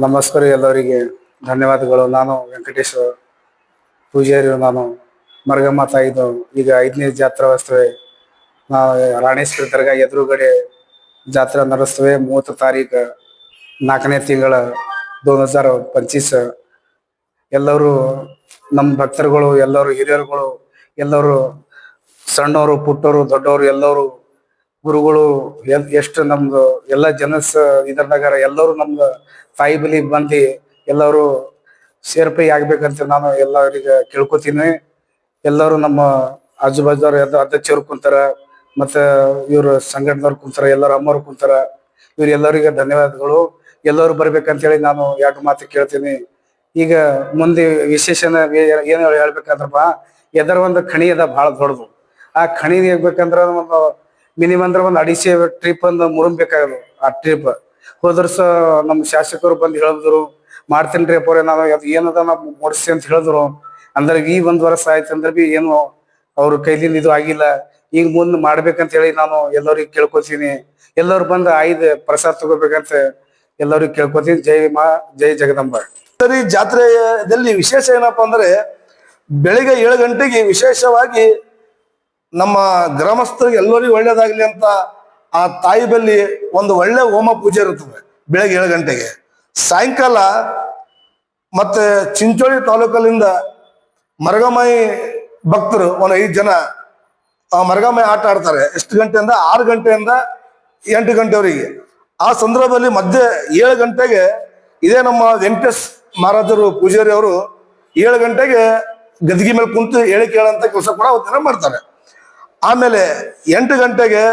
ನಮಸ್ಕಾರ ಎಲ್ಲರಿಗೆ. ಧನ್ಯವಾದಗಳು. ನಾನು ವೆಂಕಟೇಶ್ ಪೂಜಾರಿ ನಾನು ಮರಗಮ್ಮ ತಾಯಿದು. ಈಗ ಐದನೇ ಜಾತ್ರಾ ವಸ್ತುವೆ ನಾವು ರಾಣೇಶ್ವರ ದರ್ಗಾ ಎದುರುಗಡೆ ಜಾತ್ರೆ ನಡೆಸ್ತೇವೆ. ಮೂವತ್ತು ತಾರೀಕು ನಾಲ್ಕನೇ ತಿಂಗಳ ದೋನ್ ಹಜಾರ್ ಪಂಚೀಸ್. ಎಲ್ಲರೂ ನಮ್ಮ ಭಕ್ತರುಗಳು, ಎಲ್ಲರೂ ಹಿರಿಯರುಗಳು, ಎಲ್ಲರೂ ಸಣ್ಣವರು, ಪುಟ್ಟವರು, ದೊಡ್ಡವರು ಎಲ್ಲರೂ ಗುರುಗಳು ಎಲ್ ಎಷ್ಟು ನಮ್ದು ಎಲ್ಲ ಜನಸ್ ನಗರ ಎಲ್ಲರೂ ನಮ್ದು ಬಲಿ ಬಂದು ಎಲ್ಲರೂ ಸೇರ್ಪೆ ಆಗ್ಬೇಕಂತ ನಾನು ಎಲ್ಲರಿಗ ಕೇಳ್ಕೊತೀನಿ. ಎಲ್ಲರೂ ನಮ್ಮ ಆಜು ಬಾಜುದವ್ರು ಅಧ್ಯಕ್ಷರು ಕುಂತಾರ, ಮತ್ತೆ ಇವ್ರ ಸಂಘಟನೆಯವ್ರು ಕುಂತಾರ, ಎಲ್ಲರೂ ಅಮ್ಮವ್ರು ಕುಂತಾರ. ಇವ್ರ ಎಲ್ಲರಿಗೆ ಧನ್ಯವಾದಗಳು. ಎಲ್ಲರೂ ಬರ್ಬೇಕಂತೇಳಿ ನಾನು ಎರಡು ಮಾತು ಕೇಳ್ತೀನಿ. ಈಗ ಮುಂದೆ ವಿಶೇಷನ ಏನು ಹೇಳ್ಬೇಕಂದ್ರಪ್ಪ, ಎದರ ಒಂದು ಖಣಿ ಅದ ಬಹಳ ದೊಡ್ಡದು. ಆ ಖಣಿ ಹೇಗ್ಬೇಕಂದ್ರ ಒಂದು ಮಿನಿಮಮ್ ಅಂದ್ರೆ ಒಂದು ಅಡಿಸಿ ಟ್ರಿಪ್ ಒಂದು ಮುರುಮ್ಬೇಕಾಗದು ಆ ಟ್ರಿಪ್ ಹೋದ್ರ ಸ ನಮ್ಮ ಶಾಸಕರು ಬಂದು ಹೇಳಿದ್ರು, ಮಾಡ್ತೀನಿ ರೀ ನಾನು, ಅದು ಏನದ ನಾವು ಮೂಡಿಸಿ ಅಂತ ಹೇಳಿದ್ರು. ಅಂದ್ರೆ ಈ ಒಂದ್ ವರ್ಷ ಆಯ್ತು ಅಂದ್ರೆ ಬಿ ಏನು, ಅವ್ರ ಕೈಲಿಂದ ಇದು ಆಗಿಲ್ಲ. ಈಗ ಮುಂದೆ ಮಾಡ್ಬೇಕಂತ ಹೇಳಿ ನಾನು ಎಲ್ಲರಿಗೆ ಕೇಳ್ಕೊತೀನಿ. ಎಲ್ಲರು ಬಂದು ಆಯ್ದು ಪ್ರಸಾದ ತಗೋಬೇಕಂತ ಎಲ್ಲರಿಗೂ ಕೇಳ್ಕೊತೀನಿ. ಜೈ ಮಾ, ಜೈ ಜಗದಂಬ. ಸರಿ, ಜಾತ್ರೆಯಲ್ಲಿ ವಿಶೇಷ ಏನಪ್ಪಾ ಅಂದ್ರೆ ಬೆಳಿಗ್ಗೆ ಏಳು ಗಂಟೆಗೆ ವಿಶೇಷವಾಗಿ ನಮ್ಮ ಗ್ರಾಮಸ್ಥರಿಗೆ ಎಲ್ಲರಿಗೂ ಒಳ್ಳೇದಾಗ್ಲಿ ಅಂತ ಆ ತಾಯಿ ಬಲ್ಲಿ ಒಂದು ಒಳ್ಳೆ ಹೋಮ ಪೂಜೆ ಇರುತ್ತದೆ ಬೆಳಗ್ಗೆ ಏಳು ಗಂಟೆಗೆ. ಸಾಯಂಕಾಲ ಮತ್ತೆ ಚಿಂಚೋಳಿ ತಾಲೂಕಲ್ಲಿಂದ ಮರಗಮಾಯಿ ಭಕ್ತರು ಒಂದು ಐದು ಜನ, ಆ ಮರಗಮಾಯಿ ಆಟ ಆಡ್ತಾರೆ. ಎಷ್ಟು ಗಂಟೆಯಿಂದ? ಆರು ಗಂಟೆಯಿಂದ ಎಂಟು ಗಂಟೆವರೆಗೆ. ಆ ಸಂದರ್ಭದಲ್ಲಿ ಮಧ್ಯೆ ಏಳು ಗಂಟೆಗೆ ಇದೇ ನಮ್ಮ ವೆಂಕಟೇಶ್ ಮಹಾರಾಜರು ಪೂಜಾರಿ ಅವರು ಏಳು ಗಂಟೆಗೆ ಗದಿಗೆ ಮೇಲೆ ಕುಂತು ಹೇಳಿ ಕೇಳಂತ ಕೆಲಸ ಕೂಡ ಅವತ್ತಿನ ಮಾಡ್ತಾರೆ. ಆಮೇಲೆ ಎಂಟು ಗಂಟೆಗೆ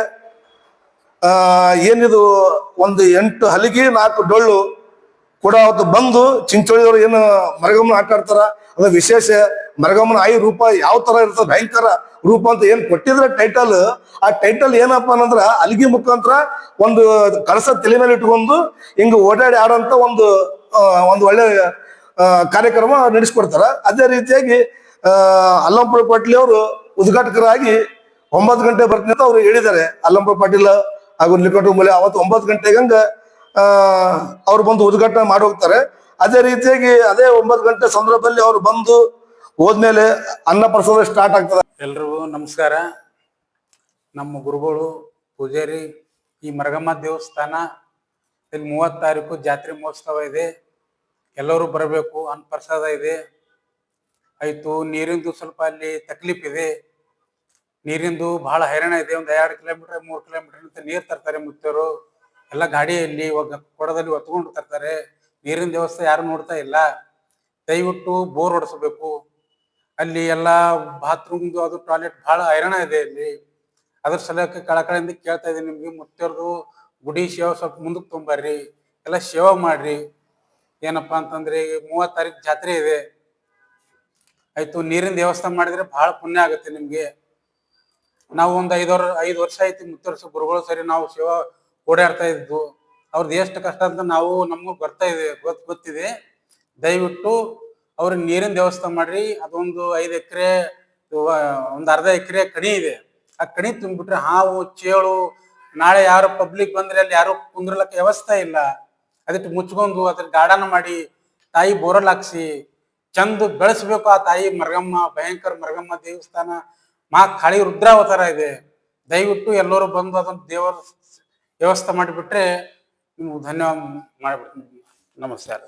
ಏನಿದು, ಒಂದು ಎಂಟು ಹಲಿಗೆ, ನಾಲ್ಕು ಡೊಳ್ಳು ಕೂಡ ಅವತ್ತು ಬಂದು ಚಿಂಚೋಳಿಯವರು ಏನು ಮರಗಮ್ಮನ ಆಟ ಆಡ್ತಾರ? ಅದು ವಿಶೇಷ. ಮರಗಮ್ಮನ ಆಯಿ ರೂಪ ಯಾವ ತರ ಇರ್ತದೆ? ಭಯಂಕರ ರೂಪ ಅಂತ ಏನ್ ಕೊಟ್ಟಿದ್ರೆ ಟೈಟಲ್ ಆ ಟೈಟಲ್ ಏನಪ್ಪ ಅನ್ನಂದ್ರ ಅಲ್ಗಿ ಮುಖಾಂತರ ಒಂದು ಕಳಸ ತಲೆ ಮೇಲೆ ಇಟ್ಕೊಂಡು ಹಿಂಗ ಓಡಾಡಿ ಆಡೋಂತ ಒಂದು ಒಂದು ಒಳ್ಳೆ ಕಾರ್ಯಕ್ರಮ ನಡೆಸ್ಕೊಡ್ತಾರ. ಅದೇ ರೀತಿಯಾಗಿ ಅಲ್ಲಂಪುರ ಪಟ್ಲಿ ಅವರು ಉದ್ಘಾಟಕರಾಗಿ ಒಂಬತ್ತು ಗಂಟೆ ಬರ್ತೀನಿ ಅಂತ ಅವ್ರು ಹೇಳಿದ್ದಾರೆ. ಅಲ್ಲಂಬ ಪಾಟೀಲ್ ಹಾಗೂ ನಿಕಟ ಮೂಲೆ ಅವತ್ತು ಒಂಬತ್ತು ಗಂಟೆಗೆ ಹಂಗ ಅವ್ರು ಬಂದು ಉದ್ಘಾಟನೆ ಮಾಡಿ ಹೋಗ್ತಾರೆ. ಅದೇ ರೀತಿಯಾಗಿ ಅದೇ ಒಂಬತ್ತು ಗಂಟೆ ಸಂದರ್ಭದಲ್ಲಿ ಅವ್ರು ಬಂದು ಹೋದ್ಮೇಲೆ ಅನ್ನ ಪ್ರಸಾದ ಸ್ಟಾರ್ಟ್ ಆಗ್ತದೆ. ಎಲ್ರಿಗೂ ನಮಸ್ಕಾರ. ನಮ್ಮ ಗುರುಗಳು, ಪೂಜಾರಿ ಈ ಮರಗಮ್ಮ ದೇವಸ್ಥಾನ ಇಲ್ಲಿ ಮೂವತ್ತು ತಾರೀಕು ಜಾತ್ರೆ ಮಹೋತ್ಸವ ಇದೆ. ಎಲ್ಲರೂ ಬರಬೇಕು ಅನ್ನ ಪ್ರಸಾದ ಇದೆ. ಆಯಿತು, ನೀರಿಂದು ಸ್ವಲ್ಪ ಅಲ್ಲಿ ತಕ್ಲೀಫ್ ಇದೆ. ನೀರಿಂದು ಬಹಳ ಹೈರಾಣ ಇದೆ. ಒಂದು ಎರಡು ಕಿಲೋಮೀಟರ್, ಮೂರು ಕಿಲೋಮೀಟರ್ ಅಂತ ನೀರು ತರ್ತಾರೆ ಮುತ್ತರು. ಎಲ್ಲ ಗಾಡಿಯಲ್ಲಿ ಕೊಡದಲ್ಲಿ ಹೊತ್ಕೊಂಡು ತರ್ತಾರೆ. ನೀರಿನ ವ್ಯವಸ್ಥೆ ಯಾರು ನೋಡ್ತಾ ಇಲ್ಲ. ದಯವಿಟ್ಟು ಬೋರ್ ಹೊಡಿಸಬೇಕು. ಅಲ್ಲಿ ಎಲ್ಲ ಬಾತ್ರೂಮ್ದು ಅದು ಟಾಯ್ಲೆಟ್ ಬಹಳ ಹೈರಾಣ ಇದೆ ಅಲ್ಲಿ ಅದ್ರ ಸಲಕ್ಕೆ ಕಳಕಳಿಂದ ಕೇಳ್ತಾ ಇದೀನಿ ನಿಮ್ಗೆ, ಮುತ್ತರ್ದು ಗುಡಿ ಸೇವೆ ಸ್ವಲ್ಪ ಮುಂದಕ್ಕೆ ತುಂಬರ್ರಿ. ಎಲ್ಲ ಸೇವೆ ಮಾಡ್ರಿ. ಏನಪ್ಪಾ ಅಂತಂದ್ರೆ ಮೂವತ್ ಮೂವತ್ತು ತಾರೀಕು ಜಾತ್ರೆ ಇದೆ. ಆಯ್ತು, ನೀರಿನ ವ್ಯವಸ್ಥೆ ಮಾಡಿದ್ರೆ ಬಹಳ ಪುಣ್ಯ ಆಗುತ್ತೆ ನಿಮ್ಗೆ. ನಾವು ಒಂದು ಐದು ಐದು ವರ್ಷ ಆಯ್ತು ಮುತ್ತರ್ಸ ಗುರುಗಳು ಸರಿ ನಾವು ಸೇವಾ ಓಡಾಡ್ತಾ ಇದ್ದು ಅವ್ರದ್ದು ಎಷ್ಟು ಕಷ್ಟ ಅಂತ ನಾವು ನಮಗೂ ಬರ್ತಾ ಇದೆ, ಗೊತ್, ಗೊತ್ತಿದೆ. ದಯವಿಟ್ಟು ಅವ್ರ ನೀರಿನ ವ್ಯವಸ್ಥೆ ಮಾಡ್ರಿ. ಅದೊಂದು ಐದು ಎಕರೆ ಒಂದು ಅರ್ಧ ಎಕರೆ ಕಣಿ ಇದೆ. ಆ ಕಣಿ ತುಂಬಿಬಿಟ್ರೆ ಹಾವು, ಚೇಳು, ನಾಳೆ ಯಾರು ಪಬ್ಲಿಕ್ ಬಂದ್ರೆ ಅಲ್ಲಿ ಯಾರು ಕುಂದ್ರಲಕ್ಕ ವ್ಯವಸ್ಥೆ ಇಲ್ಲ. ಅದಕ್ಕೆ ಮುಚ್ಕೊಂಡು ಅದ್ರ ಗಾರ್ಡನ್ ಮಾಡಿ, ತಾಯಿ ಬೋರಲ್ ಹಾಕ್ಸಿ, ಚಂದ ಬೆಳೆಸ್ಬೇಕು ಆ ತಾಯಿ ಮರಗಮ್ಮ, ಭಯಂಕರ ಮರಗಮ್ಮ ದೇವಸ್ಥಾನ. ಮಾ ಕಾಳಿ ರುದ್ರಾವತಾರ ಇದೆ. ದಯವಿಟ್ಟು ಎಲ್ಲರೂ ಬಂದು ಅದನ್ನ ದೇವರ ವ್ಯವಸ್ಥೆ ಮಾಡಿಬಿಟ್ರೆ ನಿಮ್ಗೆ ಧನ್ಯವಾದ ಮಾಡಿಬಿಡ್ತೀನಿ. ನಮಸ್ಕಾರ.